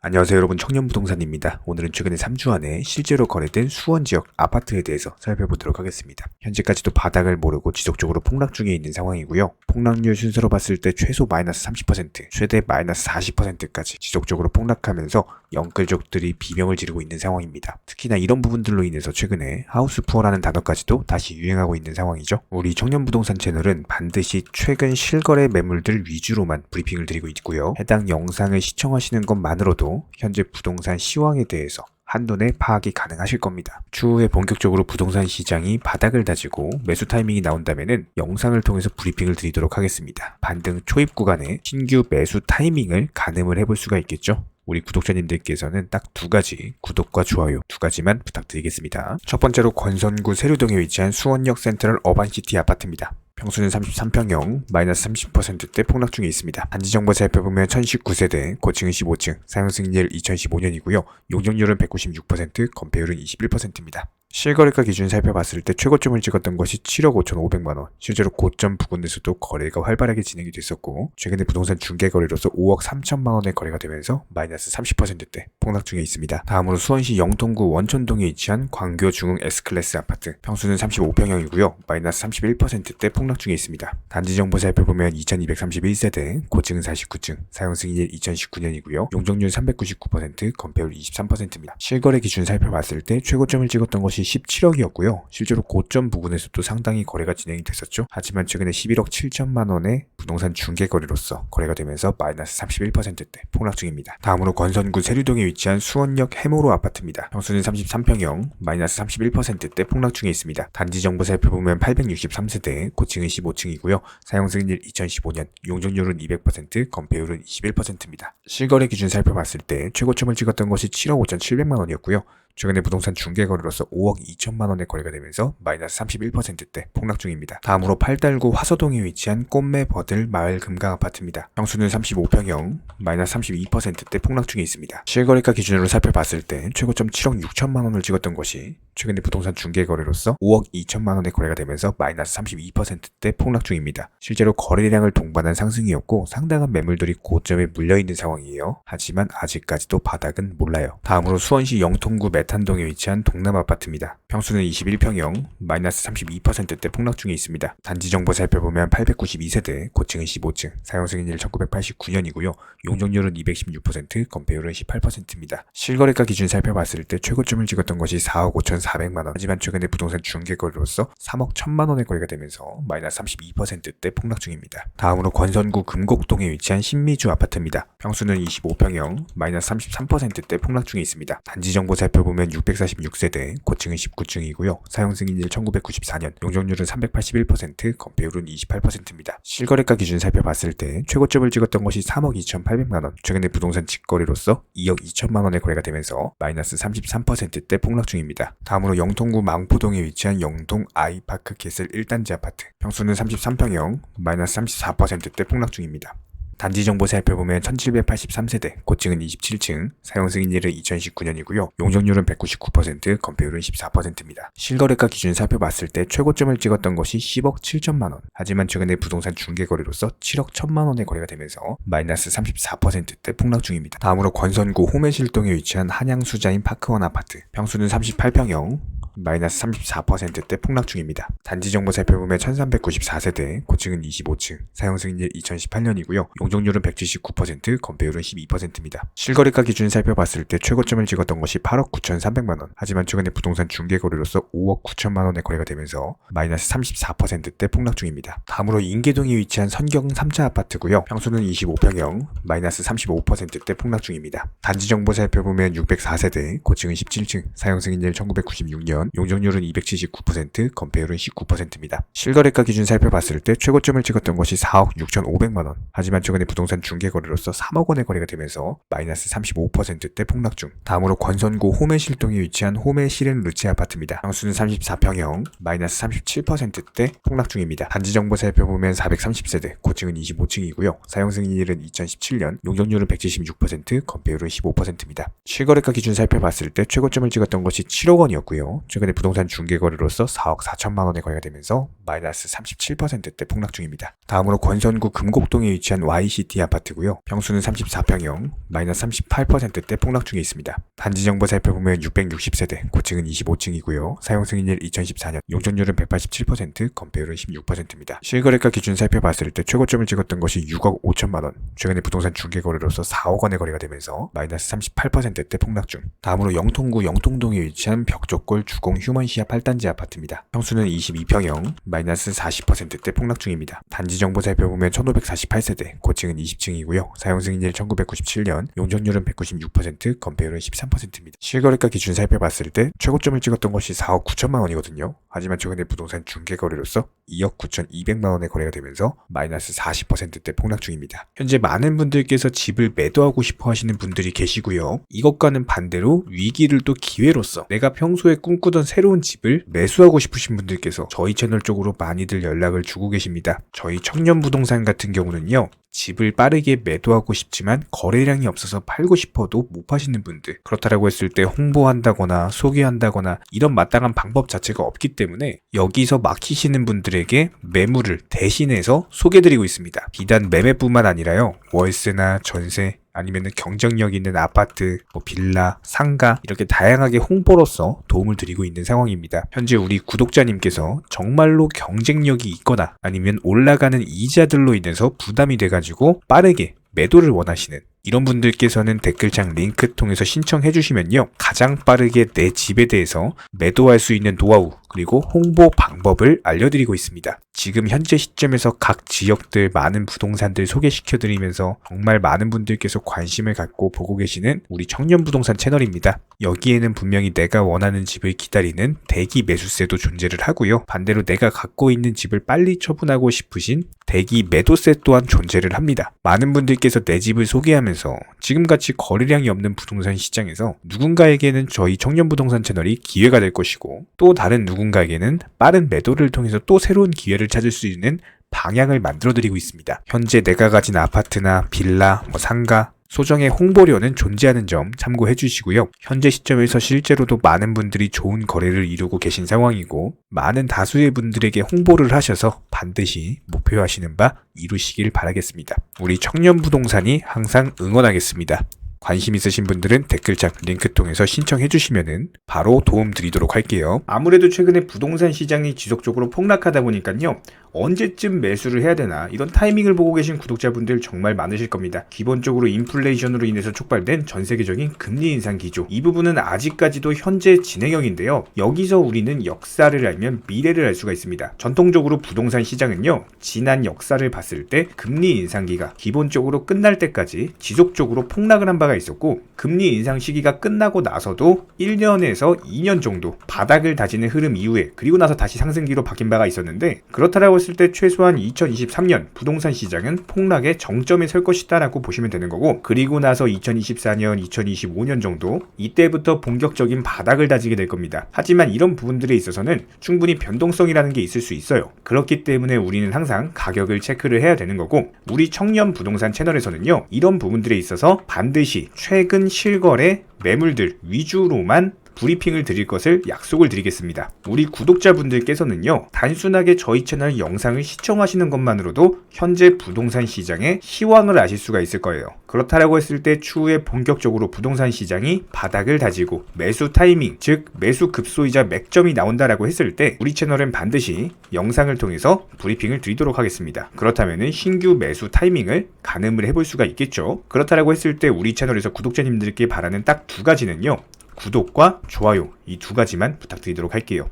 안녕하세요 여러분 청년부동산입니다. 오늘은 최근에 3주 안에 실제로 거래된 수원 지역 아파트에 대해서 살펴보도록 하겠습니다. 현재까지도 바닥을 모르고 지속적으로 폭락 중에 있는 상황이고요. 폭락률 순서로 봤을 때 최소 마이너스 30%, 최대 마이너스 40%까지 지속적으로 폭락하면서 영끌족들이 비명을 지르고 있는 상황입니다. 특히나 이런 부분들로 인해서 최근에 하우스 푸어라는 단어까지도 다시 유행하고 있는 상황이죠. 우리 청년부동산 채널은 반드시 최근 실거래 매물들 위주로만 브리핑을 드리고 있고요. 해당 영상을 시청하시는 것만으로도 현재 부동산 시황에 대해서 한눈에 파악이 가능하실 겁니다. 추후에 본격적으로 부동산 시장이 바닥을 다지고 매수 타이밍이 나온다면은 영상을 통해서 브리핑을 드리도록 하겠습니다. 반등 초입 구간에 신규 매수 타이밍을 가늠을 해볼 수가 있겠죠. 우리 구독자님들께서는 딱 두 가지 구독과 좋아요 두 가지만 부탁드리겠습니다. 첫 번째로 권선구 세류동에 위치한 수원역 센트럴 어반시티 아파트입니다. 평수는 33평형, 마이너스 30%대 폭락 중에 있습니다. 단지 정보 살펴보면 1019세대, 고층은 15층, 사용 승인일 2015년이고요. 용적률은 196%, 건폐율은 21%입니다. 실거래가 기준 살펴봤을 때 최고점을 찍었던 것이 7억 5,500만 원. 실제로 고점 부근에서도 거래가 활발하게 진행이 됐었고, 최근에 부동산 중개 거래로서 5억 3천만 원의 거래가 되면서 마이너스 30%대 폭락 중에 있습니다. 다음으로 수원시 영통구 원천동에 위치한 광교 중흥 S클래스 아파트. 평수는 35평형이고요. 마이너스 31%대 폭락 중에 있습니다. 단지 정보 살펴보면 2231세대, 고층은 49층, 사용 승인일 2019년이고요. 용적률 399%, 건폐율 23%입니다. 실거래 기준 살펴봤을 때 최고점을 찍었던 것이 17억이었고요. 실제로 고점 부근에서도 상당히 거래가 진행이 됐었죠. 하지만 최근에 11억 7천만 원의 부동산 중개 거래로서 거래가 되면서 마이너스 31%대 폭락 중입니다. 다음으로 권선구 세류동에 위치한 수원역 해모로 아파트입니다. 평수는 33평형, 마이너스 31%대 폭락 중에 있습니다. 단지 정보 살펴보면 863세대, 고층은 15층이고요. 사용 승인일 2015년, 용적률은 200%, 건폐율은 21%입니다. 실거래 기준 살펴봤을 때 최고점을 찍었던 것이 7억 5,700만 원이었고요. 최근에 부동산 중개 거래로서 5억 2천만 원의 거래가 되면서 마이너스 31%대 폭락 중입니다. 다음으로 팔달구 화서동에 위치한 꽃매 버들 마을 금강 아파트입니다. 평수는 35평형, 마이너스 32%대 폭락 중에 있습니다. 실거래가 기준으로 살펴봤을 때 최고점 7억 6천만 원을 찍었던 것이 최근에 부동산 중개 거래로서 5억 2천만 원의 거래가 되면서 마이너스 32%대 폭락 중입니다. 실제로 거래량을 동반한 상승이었고 상당한 매물들이 고점에 물려있는 상황이에요. 하지만 아직까지도 바닥은 몰라요. 다음으로 수원시 영통구 메탄동에 위치한 동남 아파트입니다. 평수는 21평형, 마이너스 32%대 폭락 중에 있습니다. 단지 정보 살펴보면 892세대, 고층은 15층, 사용 승인일 1989년이고요. 용적률은 216%, 건폐율은 18%입니다. 실거래가 기준 살펴봤을 때 최고점을 찍었던 것이 4억 5,400만 원. 하지만 최근에 부동산 중개거래로서 3억 1천만 원에 거래가 되면서 마이너스 32%대 폭락 중입니다. 다음으로 권선구 금곡동에 위치한 신미주 아파트입니다. 평수는 25평형, 마이너스 33%대 폭락 중에 있습니다. 단지 정보 살펴보면 646세대, 고층은 19층이고요. 사용 승인일 1994년, 용적률은 381%, 건폐율은 28%입니다. 실거래가 기준 살펴봤을 때 최고점을 찍었던 것이 3억 2,800만 원. 최근에 부동산 직거래로서 2억 2천만 원의 거래가 되면서 마이너스 33%대 폭락 중입니다. 다음으로 영통구 망포동에 위치한 영동 아이파크 개슬 1단지 아파트. 평수는 33평형, 마이너스 34%대 폭락 중입니다. 단지 정보 살펴보면 1783세대, 고층은 27층, 사용 승인일은 2019년이고요. 용적률은 199%, 건폐율은 14%입니다. 실거래가 기준 살펴봤을 때 최고점을 찍었던 것이 10억 7천만 원. 하지만 최근에 부동산 중개 거래로서 7억 1천만 원의 거래가 되면서 마이너스 34%대 폭락 중입니다. 다음으로 권선구 호매실동에 위치한 한양수자인 파크원 아파트. 평수는 38평형, 마이너스 34%대 폭락 중입니다. 단지 정보 살펴보면 1394세대, 고층은 25층, 사용 승인일 2018년이고요. 용적률은 179%, 건폐율은 12%입니다. 실거래가 기준 살펴봤을 때 최고점을 찍었던 것이 8억 9,300만 원. 하지만 최근에 부동산 중개 거래로서 5억 9천만 원의 거래가 되면서 마이너스 34%대 폭락 중입니다. 다음으로 인계동에 위치한 선경 3차 아파트고요. 평수는 25평형, 마이너스 35%대 폭락 중입니다. 단지 정보 살펴보면 604세대, 고층은 17층, 사용 승인일 1996년, 용적률은 279%, 건폐율은 19%입니다. 실거래가 기준 살펴봤을 때 최고점을 찍었던 것이 4억 6,500만 원. 하지만 최근에 부동산 중개 거래로서 3억 원의 거래가 되면서 마이너스 35%대 폭락 중. 다음으로 권선구 호매 실동에 위치한 호매 시렌 루치 아파트입니다. 평수는 34평형, 마이너스 37%대 폭락 중입니다. 단지 정보 살펴보면 430세대, 고층은 25층이고요. 사용 승인일은 2017년, 용적률은 176%, 건폐율은 15%입니다. 실거래가 기준 살펴봤을 때 최고점을 찍었던 것이 7억 원이었고요. 최근에 부동산 중개거래로서 4억 4천만 원의 거래가 되면서 마이너스 37%대 폭락 중입니다. 다음으로 권선구 금곡동에 위치한 YCT 아파트고요. 평수는 34평형, 마이너스 38%대 폭락 중에 있습니다. 단지 정보 살펴보면 660세대, 고층은 25층이고요. 사용 승인일 2014년, 용적률은 187%, 건폐율은 16%입니다. 실거래가 기준 살펴봤을 때 최고점을 찍었던 것이 6억 5천만 원. 최근에 부동산 중개거래로서 4억 원의 거래가 되면서 마이너스 38%대 폭락 중. 다음으로 영통구 영통동에 위치한 벽조골 주공 휴먼시아 8단지 아파트입니다. 평수는 22평형, 마이너스 40%대 폭락 중입니다. 단지 정보 살펴보면 1548세대, 고층은 20층이고요. 사용 승인일 1997년, 용적률은 196%, 건폐율은 13%입니다. 실거래가 기준 살펴봤을 때 최고점을 찍었던 것이 4억 9천만 원이거든요. 하지만 최근에 부동산 중개거래로서 2억 9천2백만 원의 거래가 되면서 마이너스 40%대 폭락 중입니다. 현재 많은 분들께서 집을 매도하고 싶어 하시는 분들이 계시고요. 이것과는 반대로 위기를 또 기회로서 내가 평소에 꿈꾸 던 새로운 집을 매수하고 싶으신 분들께서 저희 채널 쪽으로 많이들 연락을 주고 계십니다. 저희 청년 부동산 같은 경우는요. 집을 빠르게 매도하고 싶지만 거래량이 없어서 팔고 싶어도 못 파시는 분들 그렇다라고 했을 때 홍보한다거나 소개한다거나 이런 마땅한 방법 자체가 없기 때문에 여기서 막히시는 분들에게 매물을 대신해서 소개드리고 있습니다 비단 매매뿐만 아니라요 월세나 전세 아니면 경쟁력 있는 아파트, 뭐 빌라, 상가 이렇게 다양하게 홍보로서 도움을 드리고 있는 상황입니다. 현재 우리 구독자님께서 정말로 경쟁력이 있거나 아니면 올라가는 이자들로 인해서 부담이 돼가지고 빠르게 매도를 원하시는 이런 분들께서는 댓글창 링크 통해서 신청해 주시면요. 가장 빠르게 내 집에 대해서 매도할 수 있는 노하우 그리고 홍보 방법을 알려드리고 있습니다. 지금 현재 시점에서 각 지역들 많은 부동산들 소개시켜 드리면서 정말 많은 분들께서 관심을 갖고 보고 계시는 우리 청년 부동산 채널입니다. 여기에는 분명히 내가 원하는 집을 기다리는 대기 매수세도 존재를 하고요. 반대로 내가 갖고 있는 집을 빨리 처분하고 싶으신 대기 매도세 또한 존재를 합니다. 많은 분들께서 내 집을 소개하면서 지금같이 거래량이 없는 부동산 시장에서 누군가에게는 저희 청년 부동산 채널이 기회가 될 것이고 또 다른 누군가에게는 빠른 매도를 통해서 또 새로운 기회를 찾을 수 있는 방향을 만들어 드리고 있습니다. 현재 내가 가진 아파트나 빌라, 뭐 상가, 소정의 홍보료는 존재하는 점 참고해 주시고요. 현재 시점에서 실제로도 많은 분들이 좋은 거래를 이루고 계신 상황이고 많은 다수의 분들에게 홍보를 하셔서 반드시 목표하시는 바 이루시길 바라겠습니다. 우리 청년 부동산이 항상 응원하겠습니다. 관심 있으신 분들은 댓글창 링크 통해서 신청해 주시면은 바로 도움 드리도록 할게요. 아무래도 최근에 부동산 시장이 지속적으로 폭락하다 보니까요. 언제쯤 매수를 해야 되나 이런 타이밍을 보고 계신 구독자분들 정말 많으실 겁니다. 기본적으로 인플레이션으로 인해서 촉발된 전 세계적인 금리 인상 기조. 이 부분은 아직까지도 현재 진행형인데요. 여기서 우리는 역사를 알면 미래를 알 수가 있습니다. 전통적으로 부동산 시장은요. 지난 역사를 봤을 때 금리 인상기가 기본적으로 끝날 때까지 지속적으로 폭락을 한 바가 있었고 금리 인상 시기가 끝나고 나서도 1년에서 2년 정도 바닥을 다지는 흐름 이후에 그리고 나서 다시 상승기로 바뀐 바가 있었는데 그렇다라고 했을 때 최소한 2023년 부동산 시장은 폭락의 정점에 설 것이다라고 보시면 되는 거고 그리고 나서 2024년, 2025년 정도 이때부터 본격적인 바닥을 다지게 될 겁니다. 하지만 이런 부분들에 있어서는 충분히 변동성이라는 게 있을 수 있어요. 그렇기 때문에 우리는 항상 가격을 체크를 해야 되는 거고 우리 청년 부동산 채널에서는요. 이런 부분들에 있어서 반드시 최근 실거래 매물들 위주로만 브리핑을 드릴 것을 약속을 드리겠습니다. 우리 구독자분들께서는요, 단순하게 저희 채널 영상을 시청하시는 것만으로도 현재 부동산 시장의 시황을 아실 수가 있을 거예요. 그렇다라고 했을 때 추후에 본격적으로 부동산 시장이 바닥을 다지고 매수 타이밍, 즉 매수 급소이자 맥점이 나온다라고 했을 때 우리 채널은 반드시 영상을 통해서 브리핑을 드리도록 하겠습니다. 그렇다면 신규 매수 타이밍을 가늠을 해볼 수가 있겠죠. 그렇다라고 했을 때 우리 채널에서 구독자님들께 바라는 딱 두 가지는요. 구독과 좋아요 이 두 가지만 부탁드리도록 할게요.